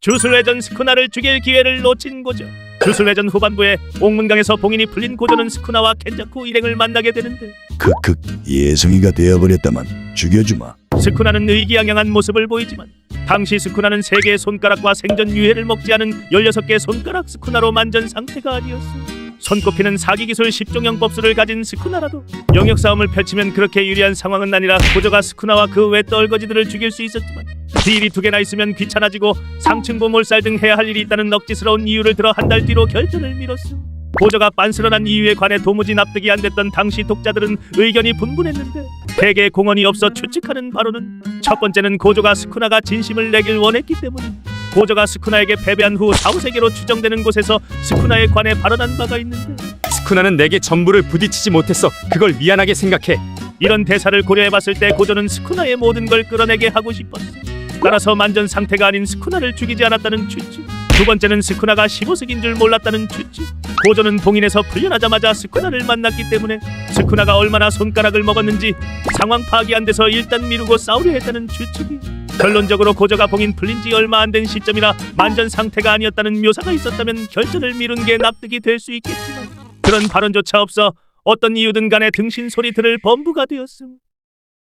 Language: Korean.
주술회전 스쿠나를 죽일 기회를 놓친 고조. 주술회전 후반부에 옥문강에서 봉인이 풀린 고조는 스쿠나와 켄자쿠 일행을 만나게 되는데 크크 예성이가 되어버렸다만 죽여주마 스쿠나는 의기양양한 모습을 보이지만 당시 스쿠나는 세 개의 손가락과 생전 유해를 먹지 않은 16개의 손가락 스쿠나로 만전 상태가 아니었어. 손꼽히는 사기 기술 10종형 법수를 가진 스쿠나라도 영역 싸움을 펼치면 그렇게 유리한 상황은 아니라 고조가 스쿠나와 그 외 떨거지들을 죽일 수 있었지만 딜이 두 개나 있으면 귀찮아지고 상층부 몰살 등 해야 할 일이 있다는 억지스러운 이유를 들어 한 달 뒤로 결전을 미뤘어. 고조가 빤스런한 이유에 관해 도무지 납득이 안 됐던 당시 독자들은 의견이 분분했는데 대개 공헌이 없어 추측하는 바로는 첫 번째는 고조가 스쿠나가 진심을 내길 원했기 때문 고조가 스쿠나에게 패배한 후 사후세계로 추정되는 곳에서 스쿠나에 관해 발언한 바가 있는데 스쿠나는 내게 전부를 부딪히지 못했어. 그걸 미안하게 생각해. 이런 대사를 고려해봤을 때 고조는 스쿠나의 모든 걸 끌어내게 하고 싶었어 따라서 만전 상태가 아닌 스쿠나를 죽이지 않았다는 추측 두 번째는 스쿠나가 15sek인 줄 몰랐다는 추측 고조는 봉인에서 풀려나자마자 스쿠나를 만났기 때문에 스쿠나가 얼마나 손가락을 먹었는지 상황 파악이 안 돼서 일단 미루고 싸우려 했다는 추측이 결론적으로 고조가 봉인 풀린 지 얼마 안 된 시점이라 만전 상태가 아니었다는 묘사가 있었다면 결전을 미룬 게 납득이 될 수 있겠지만 그런 발언조차 없어 어떤 이유든 간에 등신 소리 들을 범부가 되었음